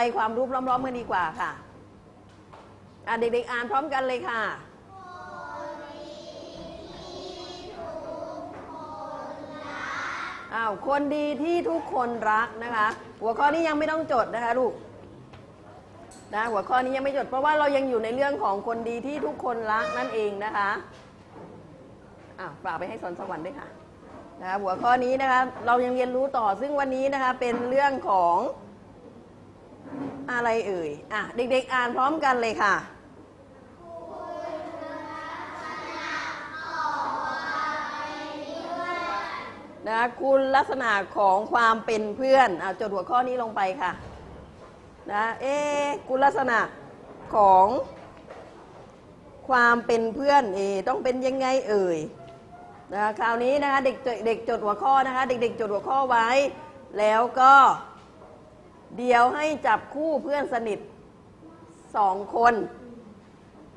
ใบความรู้พร้อมๆกันดีกว่าค่ะอะเด็กๆอ่านพร้อมกันเลยค่ะอ้าวคนดีที่ทุกคนรักนะคะ หัวข้อนี้ยังไม่ต้องจดนะคะลูกนะหัวข้อนี้ยังไม่จด เพราะว่าเรายังอยู่ในเรื่องของคนดีที่ทุกคนรักนั่นเองนะคะอ้าวฝากไปให้สอนสวรรค์ด้วยค่ะนะคะหัวข้อนี้นะคะเรายังเรียนรู้ต่อซึ่งวันนี้นะคะเป็นเรื่องของ อะไรเอ่ย อะ เด็กๆ อ่านพร้อมกันเลยค่ะนะคะคุณลักษณะของความเป็นเพื่อนเอาจดหัวข้อนี้ลงไปค่ะนะเอ๊คุณลักษณะของความเป็นเพื่อนเอต้องเป็นยังไงเอ่ยนะคะคราวนี้นะคะเด็กเด็กจดหัวข้อนะคะ เด็กๆจดหัวข้อไว้ แล้วก็ เดี๋ยวให้จับคู่เพื่อนสนิทสองคน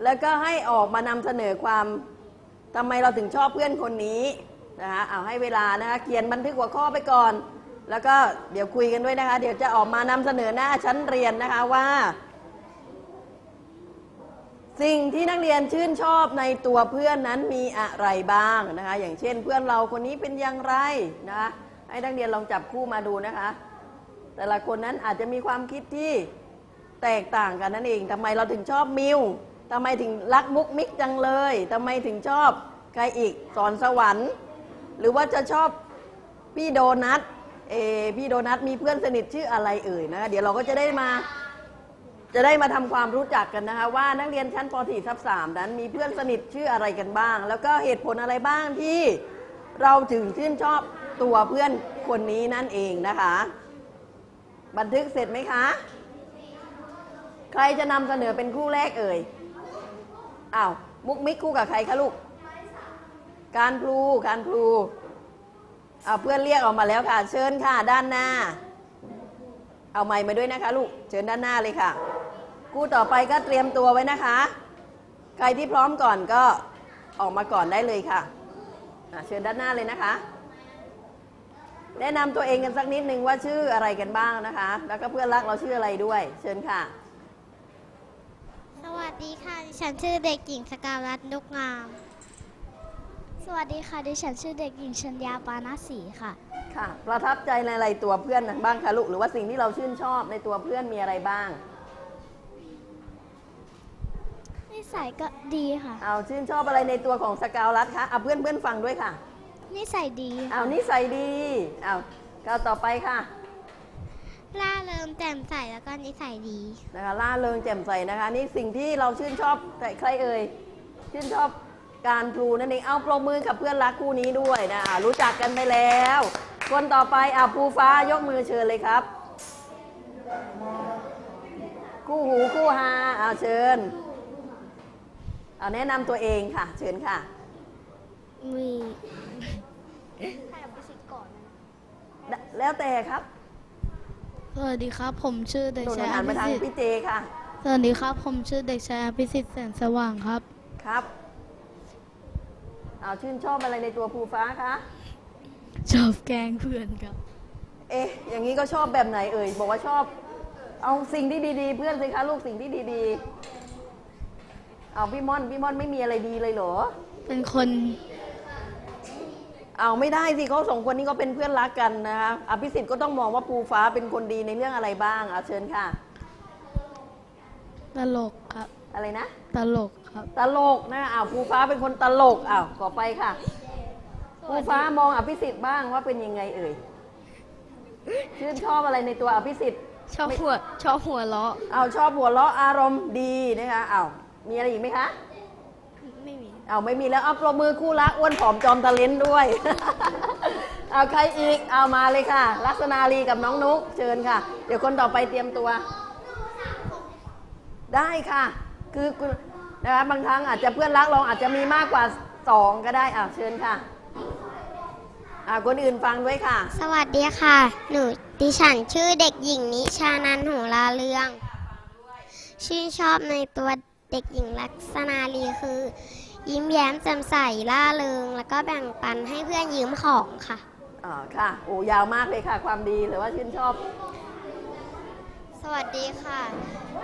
แล้วก็ให้ออกมานำเสนอความทำไมเราถึงชอบเพื่อนคนนี้นะคะเอาให้เวลานะคะเขียนบันทึกหัวข้อไปก่อน แล้วก็เดี๋ยวคุยกันด้วยนะคะ เดี๋ยวจะออกมานำเสนอหน้าชั้นเรียนนะคะว่า สิ่งที่นักเรียนชื่นชอบในตัวเพื่อนนั้นมีอะไรบ้างนะคะ อย่างเช่นเพื่อนเราคนนี้เป็นอย่างไรนะคะให้นักเรียนลองจับคู่มาดูนะคะ แต่ละคนนั้นอาจจะมีความคิดที่แตกต่างกันนั่นเองทำไมเราถึงชอบมิวทำไมถึงรักมุกมิกจังเลยทำไมถึงชอบใครอีกสอนสวรรค์ หรือว่าจะชอบพี่โดนัทเอพี่โดนัทมีเพื่อนสนิทชื่ออะไรเอ่ยนะคะเดี๋ยวเราก็จะได้มา จะได้มาทำความรู้จักกันนะคะว่านักเรียนชั้นป .4 ทับ3นั้นมีเพื่อนสนิทชื่ออะไรกันบ้าง แล้วก็เหตุผลอะไรบ้างที่เราถึงชื่นชอบตัวเพื่อนคนนี้นั่นเองนะคะ บันทึกเสร็จไหมคะ ใครจะนำเสนอเป็นคู่แรกเอ่ย อ้าว มุกมิกคู่กับใครคะลูก การพลู การพลูเอาเพื่อนเรียกออกมาแล้วค่ะ เชิญค่ะ ด้านหน้า เอาไม้มาด้วยนะคะลูก เชิญด้านหน้าเลยค่ะ คู่ต่อไปก็เตรียมตัวไว้นะคะ ใครที่พร้อมก่อนก็ออกมาก่อนได้เลยค่ะอะเชิญด้านหน้าเลยนะคะ แนะนำตัวเองกันสักนิดนึงว่าชื่ออะไรกันบ้างนะคะ แล้วก็เพื่อนรักเราชื่ออะไรด้วย เชิญค่ะ สวัสดีค่ะ ดิฉันชื่อเด็กหญิงสกาวรัตน์นุกงาม สวัสดีค่ะ ดิฉันชื่อเด็กหญิงชัญญาปานาสีค่ะ ค่ะ ประทับใจในอะไรตัวเพื่อนบ้างคะลูก หรือว่าสิ่งที่เราชื่นชอบในตัวเพื่อนมีอะไรบ้าง นิสัยก็ดีค่ะ เอาชื่นชอบอะไรในตัวของสกาวรัตคะ เอาเพื่อนเพื่อนๆฟังด้วยค่ะ นิสัยดีเอานิสัยดีเอาก้าวต่อไปค่ะ ล่าเริงแจ่มใสแล้วก็นิสัยดีนะคะล่าเริงแจ่มใสนะคะ นี่สิ่งที่เราชื่นชอบแต่ใครเอ่ยชื่นชอบการพลูนั่นเองเอาปรบมือกับเพื่อนรักคู่นี้ด้วยนะอ่ารู้จักกันไปแล้ว คนต่อไปอ่าภูฟ้ายกมือเชิญเลยครับ คู่หูคู่ฮาเอาเชิญเอาแนะนำตัวเองค่ะ เชิญค่ะมี ใครเอาไปสิก่อนแล้วแต่ครับ สวัสดีครับ ผมชื่อเด็กหนูชายหัอนมาภิทางสิทธิ์พี่เจค่ะ สวัสดีครับ ผมชื่อเด็กชายอภิสิทธิ์แสนสว่างครับ ครับเอาชื่นชอบอะไรในตัวภูฟ้าคะ ชอบแกล้งเพื่อนครับ เอ๊ะ อย่างนี้ก็ชอบแบบไหนเอ่ย บอกว่าชอบ เอาสิ่งที่ดีๆ เพื่อนสิคะลูกสิ่งที่ดีๆ เอาพี่ม่อนพี่ม่อนไม่มีอะไรดีเลยเหรอ เป็นคน เอาไม่ได้สิเขาสองคนนี้ก็เป็นเพื่อนรักกันนะคะอภิสิทธิ์ก็ต้องมองว่าภูฟ้าเป็นคนดีในเรื่องอะไรบ้างเอาเชิญค่ะ ตลกครับ อะไรนะ ตลกครับ ตลกนะอ้าวภูฟ้าเป็นคนตลกอ้าวต่อไปค่ะภูฟ้ามองอภิสิทธิ์บ้างว่าเป็นยังไงเอ่ยชื่นชอบอะไรในตัวอภิสิทธิ์ชอบหัวชอบหัวเราะเอาชอบหัวเราะอารมณ์ดีนะคะเอามีอะไรอีกไหมคะไม่มี เอาไม่มีแล้วเอาปรบมือคู่รักอ้วนผอมจอมทะเลนด้วย เอาใครอีกเอามาเลยค่ะ ลักษณาลีกับน้องนุกเชิญค่ะ เดี๋ยวคนต่อไปเตรียมตัว ได้ค่ะ คือคุณนะคะบางครั้งอาจจะเพื่อนรักเราอาจจะมีมากกว่าสองก็ได้อ่าเชิญค่ะอ่าคนอื่นฟังด้วยค่ะ สวัสดีค่ะ หนูดิฉันชื่อเด็กหญิงนิชานันหูลาเรือง ชื่นชอบในตัวเด็กหญิงลักษณาลีคือ ยิ้มแย้มแจ่มใสล่าเริง แล้วก็แบ่งปันให้เพื่อนยืมของค่ะอ่าค่ะโอ้ยาวมากเลยค่ะ ความดีหรือว่าชื่นชอบสสวัสดีค่ะ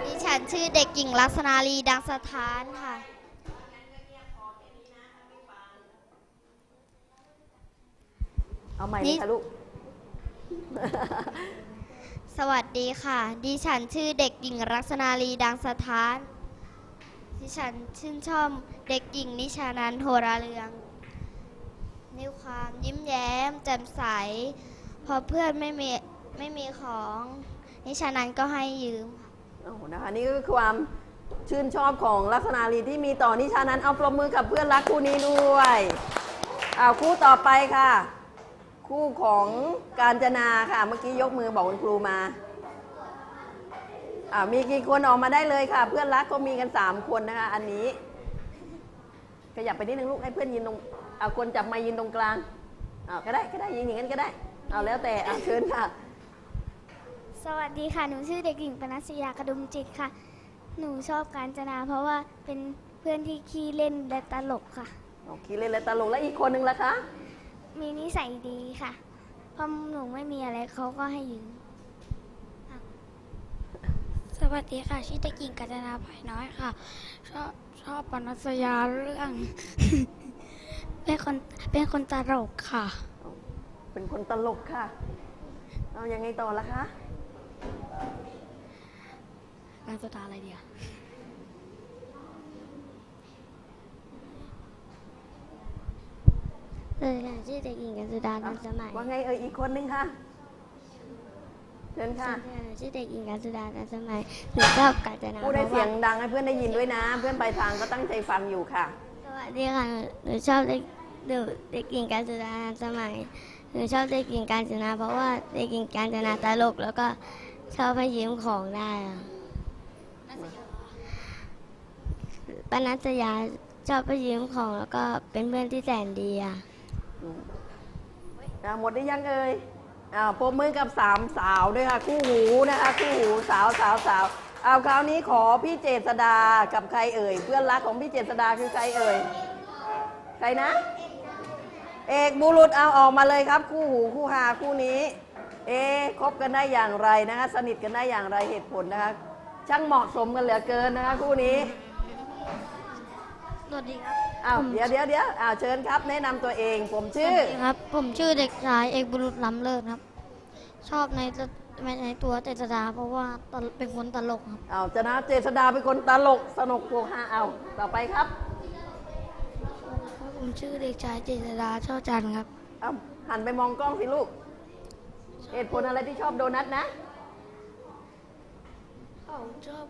ดิฉันชื่อเด็กหญิงลักษณาลีดังสถานค่ะ เอาใหม่เลนี่ยค่ะลูก สวัสดีค่ะ ดิฉันชื่อเด็กหญิงลักษณาลีดังสถานดิ ฉันชื่นชอบเด็กหญิงนิชานันท์โหราเรืองมีความยิ้มแย้มแจ่มใส พอเพื่อนไม่มีไม่มีของ นิชานันท์ก็ให้ยืมโอ้โหนะคะนี่ก็คือความชื่นชอบของลักษณะลีที่มีต่อนิชานันเอาปรบมือกับเพื่อนรักคู่นี้ด้วยอ้าคู่ต่อไปค่ะ คู่ของการจนาค่ะ เมื่อกี้ยกมือบอกคุณครูมา มีกี่คนออกมาได้เลยค่ะ เพื่อนรักก็มีกันสามคนนะคะ อันนี้ ขยับไปนิดนึงลูกให้เพื่อนยืนตรงเอาคนจับไม้ยืนตรงกลางอ้าวก็ได้ก็ได้ยืนอย่างนั้นก็ได้ เอาแล้วแต่อ่าเชิญค่ะ สวัสดีค่ะ หนูชื่อเด็กหญิงปนัสยากระดุมจิตค่ะ หนูชอบการจนา เพราะว่าเป็นเพื่อนที่ขี้เล่นและตลกค่ะโอเคเล่นเลยตลกแล้วอีกคนนึงล่ะคะ มีนิสัยดีค่ะเพราะหนูไม่มีอะไรเขาก็ให้ยืมส วัสดีค่ะ ชื่อเด็กหญิงกัญจนาภายน้อยค่ะ ชอบชอบปนัสยาเรื่อง เป็นคนเป็นคนตลกค่ะ เป็นคนตลกค่ะ เอายังไงต่อล่ะคะนางสุดาอะไรเดียเออค่ะชื่อเด็กหญิงกันสุดานันสมัย ว่าไงเอ่ยอีกคนนึงค่ะเชิญค่ะชื่อเด็กหญิงกันสุดานันสมัยหนูชอบการจนาพูดได้พราะเสียว่างดังให้เพื่อนได้ยินด้วยนะ เพื่อนปลายทางก็ตั้งใจฟังอยู่ค่ะ สวัสดีค่ะหนูหนูชอบเด็กหนูเด็กหญิงการสุดานันสมัยหนูชอบเด็กหญิงการจนา เพราะว่าเด็กหญิงการจนาตลกแล้วก็ชอบให้ยืมของได้อะปนัสยาชอบไปยืมของแล้วก็เป็นเพื่อนที่แสนดีอะอ่าหมดได้ยังเอ่ย อ้าวปรบมือกับสามสาวด้วยค่ะ คู่หูนะคะ คู่หูสาวสาวสาวเอาคราวนี้ขอพี่เจษดากับใครเอ่ย เพื่อนรักของพี่เจษดาคือใครเอ่ย ใครนะ เอกบุรุษเอาออกมาเลยครับ คู่หูคู่หาคู่นี้ เอ๊คบกันได้อย่างไรนะคะ สนิทกันได้อย่างไรเหตุผลนะคะ ช่างเหมาะสมกันเหลือเกินนะคะ คู่นี้สวัสดีครับ อ้าวเดี๋ยวเดี๋ยวเดี๋ยวอ้าวเชิญครับ แนะนำตัวเอง ผมชื่อครับ ผมชื่อเด็กชายเอกบุรุษล้ำเลิศครับ ชอบในตในตัวเจษดาเพราะว่าตลเป็นคนตลกครับเอาจะนะเจษดาเป็นคนตลกสนุกโปกฮาเอาต่อไปครับ ผมชื่อเด็กชายเจษดาช่อจันทร์ครับเอาหันไปมองกล้องสิลูกเหตุผลอะไรที่ชอบโดนัทนะเขาชอบ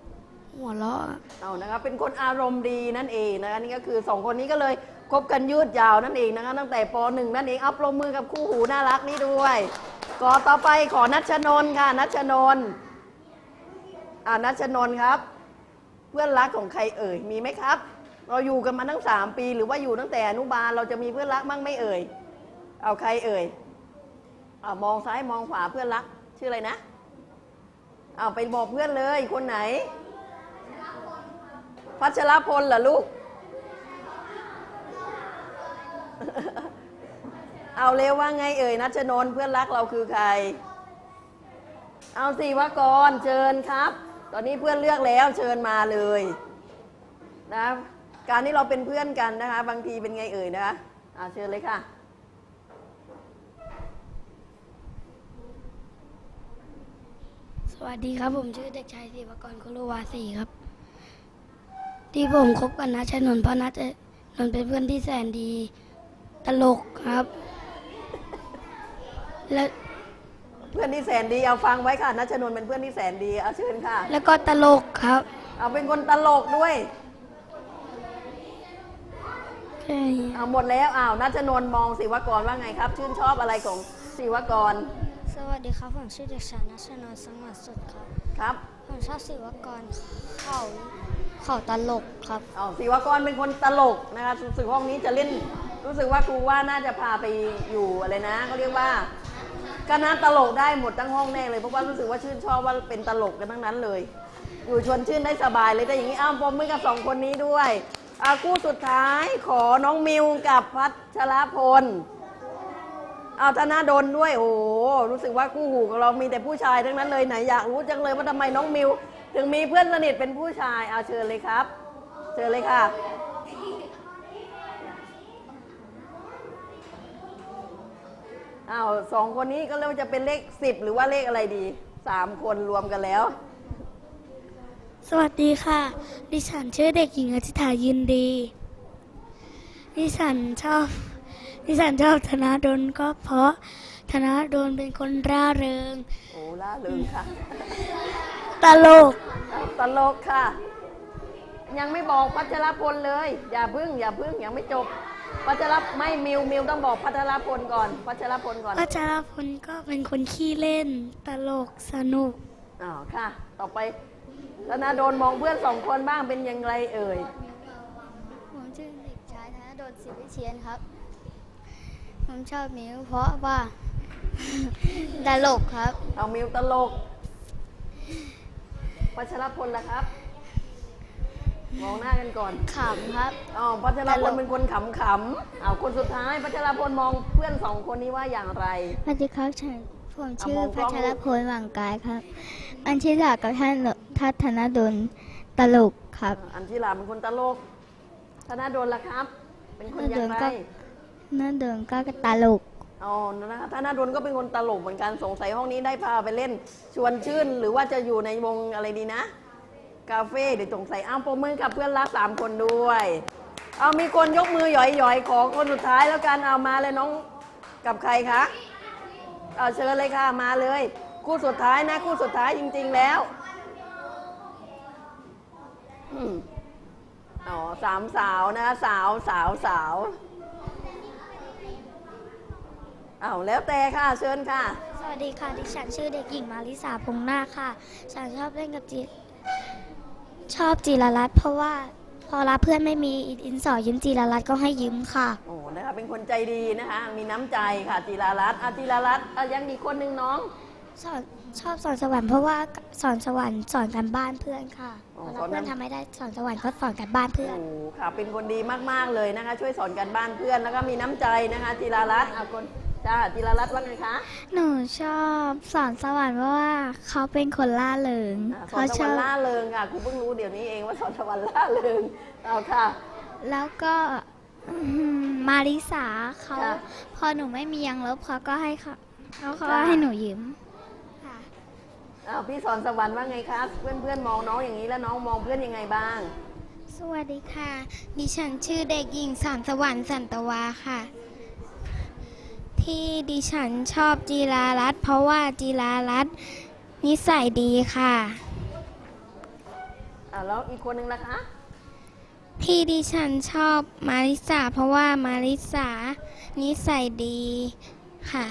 หัวเราะเอานะครับเป็นคนอารมณ์ดีนั่นเองนะคะนี่ก็คือสองคนนี้ก็เลยคบกันยืดยาวนั่นเองนะคะตั้งแต่ปหนึ่งนั่นเองเอาปรบมือกับคู่หูน่ารักนี่ด้วยก่อต่อไปขอนัชนนค่ะนัชนนอ่านัชนนครับ เพื่อนรักของใครเอ่ยมีไหมครับ เราอยู่กันมาตั้งสามปี หรือว่าอยู่ตั้งแต่อนุบาลเราจะมีเพื่อนรักมั่งไม่เอ่ยเอาใครเอ่ยเอามองซ้ายมองขวาเพื่อนรักชื่ออะไรนะเอาไปบอกเพื่อนเลยคนไหน พัชรพลเหรอลูก เอาเร็วว่าไงเอ่ยนัชนนเพื่อนรักเราคือใคร เอาสิวกรเชิญครับ ตอนนี้เพื่อนเลือกแล้วเชิญมาเลยนะการที่เราเป็นเพื่อนกันนะคะ บางทีเป็นไงเอ่ยนะคะอ่าเชิญเลยค่ะสวัสดีครับ ผมชื่อเด็กชายศิวกรคุรุวาสีครับ ที่ผมคบกับนัชนนท์เพราะนัชนนท์เป็นเพื่อนที่แสนดี ตลกครับ และเพื่อนที่แสนดีเอาฟังไว้ค่ะนัชนนท์เป็นเพื่อนที่แสนดีเอาเชิญค่ะ แล้วก็ตลกครับ เอาเป็นคนตลกด้วยแค่นี้เอาหมดแล้วอ้าวนัชนนท์มองศิวกรว่าไงครับ ชื่นชอบอะไรของศิวกร สวัสดีครับผมชื่อเด็กชายนัชนนท์สงัดสุดครับครับผมชอบศิวกรเขา เขาตลกครับเอาศิวกรเป็นคนตลกนะคะรู้สึกห้องนี้จะเล่น รู้สึกว่าครูว่าน่าจะพาไปอยู่อะไรนะเขาเรียกว่าคณะตลกได้หมดทั้งห้องแน่เลยเพราะว่ารู้สึกว่าชื่นชอบว่าเป็นตลกกันทั้งนั้นเลย อยู่ชวนชื่นได้สบายเลยแต่อย่างนี้อ้าวปมมือกับสองคนนี้ด้วยอาคู่สุดท้ายขอน้องมิวกับพัชรพลเอาธนาดลด้วยโอ้รู้สึกว่าคู่หูของเรามีแต่ผู้ชายทั้งนั้นเลยไหนอยากรู้จังเลยว่าทำไมน้องมิว ถึงมีเพื่อนสนิทเป็นผู้ชายเอาเชิญเลยครับ เชิญเลยค่ะอ้าวสองคนนี้ก็เริ่มจะเป็นเลขสิบหรือว่าเลขอะไรดีสามคนรวมกันแล้ว สวัสดีค่ะ ดิฉันชื่อเด็กหญิงอธิษฐายินดี ดิฉันชอบ ดิฉันชอบธนาดลก็เพราะธนาดลเป็นคนร่าเริง โอ้ล่าเริงค่ะ ตลก ตลกค่ะ ยังไม่บอกพัชรพลเลย อย่าพึ่ง อย่าพึ่งยังไม่จบ พัชรไม่มิวมิวต้องบอกพัชรพลก่อน พัชรพลก่อน พัชรพลก็เป็นคนขี้เล่น ตลกสนุกอ๋อค่ะ ต่อไปธนาโดนมองเพื่อนสองคนบ้างเป็นยังไงเอ่ยผมชื่อเด็กชายธนดลศิวิเชียนครับ ผมชอบมิวเพราะว่าตลกครับ เอามิวตลก พัชรพลล่ะครับ มองหน้ากันก่อนขำครับ อ๋อ พัชรพตลลกเป็นคนขำๆเอาคนสุดท้าย พัชรพลมองเพื่อนสองคนนี้ว่าอย่างไรสวัสดีครับฉันผมชื่อเอามองกล้พัองชรพลหวังกายครับ อันชิลากับท่านทัศธนดลตลกครับ อันที่หลาเป็นคนตลกธนาโดนล่ะครับ เป็นคนอย่างไรธนาโดนก็นั่นเดินก็ตลก อ๋อนะคะธนาโดนก็เป็นคนตลกเหมือนกันสงสัยห้องนี้ได้พาไปเล่น ชวนชื่น หรือว่าจะอยู่ในวงอะไรดีนะ คาเฟ่เดี๋ยวสงสัยอ้าวปรบมือกับเพื่อนรักสามคนด้วย เอามีคนยกมือหย่อยๆ ขอคนสุดท้ายแล้วกันเอามาเลยน้องกับใครคะเอาเชิญเลยค่ะมาเลย คู่สุดท้ายนะ คู่สุดท้ายจริง ๆแล้วอ๋อสามสาวนะคะสาวสาวสาว เอาวแล้วแต่ค่ะเชิญค่ะ สวัสดีค่ะ ดิฉันชื่อเด็กหญิงมาริสาพงนาคค่ะ ฉันชอบเล่นกับจิชอบจีรรัตน์เพราะว่าพอรับเพื่อนไม่มีอินสอยืมจีรรัตน์ก็ให้ยืมค่ะ โอ้นะคะเป็นคนใจดีนะคะ มีน้ำใจค่ะจีรารัตน์อาจีรารัตน์อะยังมีคนหนึ่งน้องสอนชอบสอนสวรรค์เพราะว่าสอนสวรรค์สอนกันบ้านเพื่อนค่ะอ๋อพอสอนกันเพื่อนทำไม่ได้สอนสวรรค์ก็สอนกันบ้านเพื่อนโอ้ค่ะ เป็นคนดีมากๆเลยนะคะ ช่วยสอนกันบ้านเพื่อนแล้วก็มีน้ำใจนะคะจีรารัตน์เอาคน จ้าจีรารัตน์ว่าไงคะ หนูชอบสอนสวรรค์เพราะว่าเขาเป็นคนล่าเริงอะสอนตะวันล่าเริงค่ะคุณเพิ่งรู้เดี๋ยวนี้เองว่าสอนตะวันล่าเริงเอาค่ะ แล้วก็อืมมาริสาเขาค่ะพอหนูไม่มียังลบเขาก็ให้เขาเขาเขาค่ะให้หนูยืมค่ะเอาพี่สอนสวรรค์ว่าไงคะเพื่อนเพื่อนๆมองน้องอย่างนี้แล้วน้องมองเพื่อนยังไงบ้าง สวัสดีค่ะ ดิฉันชื่อเด็กหญิงสอนสวรรค์สันตวาค่ะ ที่ดิฉันชอบจีรารัตน์เพราะว่าจีรารัตน์นิสัยดีค่ะอ่าแล้วอีกคนนึงล่ะคะ ที่ดิฉันชอบมาริสาเพราะว่ามาริสานิสัยดีค่ะ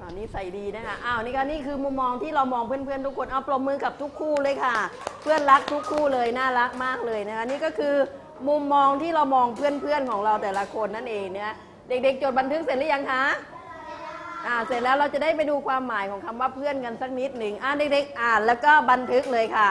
อ่านี่ใส่ดีนะคะอ้าวนี่ก็นี่คือมุมมองที่เรามองเพื่อนๆทุกคนเอาปรบมือกับทุกคู่เลยค่ะ เพื่อนรักทุกคู่เลยน่ารักมากเลยนะคะนี่ก็คือมุมมองที่เรามองเพื่อนๆของเราแต่ละคนนั่นเองเนี่ย เด็กๆ จดบันทึกเสร็จหรือยังคะอ่าเสร็จแล้วเราจะได้ไปดูความหมายของคำว่าเพื่อนกันสักนิดหนึ่งอ่าเด็กๆอ่านแล้วก็บันทึกเลยค่ะ